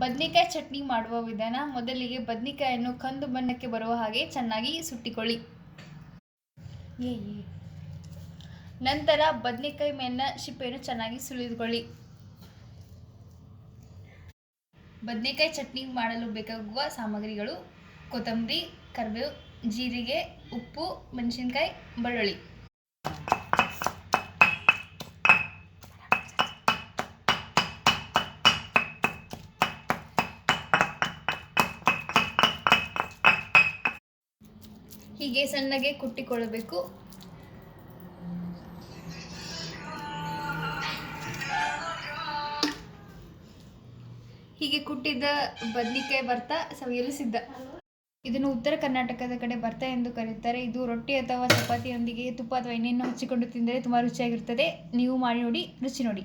ಬದ್ನಿಕಾಯಿ ಚಟ್ನಿ ಮಾಡುವ ವಿಧಾನ ಮೊದಲಿಗೆ ಬದ್ನಿಕಾಯನ್ನು ಕಂದು ಬಣ್ಣಕ್ಕೆ ಬರುವ ಹಾಗೆ ಚೆನ್ನಾಗಿ ಸುಟ್ಟಿಕೊಳ್ಳಿ. ನಂತರ ಬದನೆಕಾಯಿ ಮೇಲಿನ ಸಿಪ್ಪೆಯನ್ನು ಚೆನ್ನಾಗಿ ಸುಲಿದುಕೊಳ್ಳಿ. ಬದನೆಕಾಯಿ ಚಟ್ನಿ ಮಾಡಲು ಬೇಕಾಗುವ ಸಾಮಗ್ರಿಗಳು ಕೊತ್ತಂಬರಿ, ಕರಿಬೇವು, ಜೀರಿಗೆ, ಉಪ್ಪು, ಮೆಣಸಿನ್ಕಾಯಿ, ಬೆಳ್ಳುಳ್ಳಿ. ಹೀಗೆ ಸಣ್ಣಗೆ ಕುಟ್ಟಿಕೊಳ್ಳಬೇಕು. ಹೀಗೆ ಕುಟ್ಟಿದ್ದ ಬದ್ನಿಕಾಯಿ ಬರ್ತಾ ಸವಿಯಲು ಸಿದ್ಧ? ಇದನ್ನು ಉತ್ತರ ಕರ್ನಾಟಕದ ಕಡೆ ಭರ್ತಾ ಎಂದು ಕರೆಯುತ್ತಾರೆ. ಇದು ರೊಟ್ಟಿ ಅಥವಾ ಚಪಾತಿಯೊಂದಿಗೆ ತುಪ್ಪ ಅಥವಾ ಎಣ್ಣೆಯನ್ನು ಹಚ್ಚಿಕೊಂಡು ತಿಂದರೆ ತುಂಬ ರುಚಿಯಾಗಿರುತ್ತದೆ. ನೀವು ಮಾಡಿ ನೋಡಿ, ರುಚಿ ನೋಡಿ.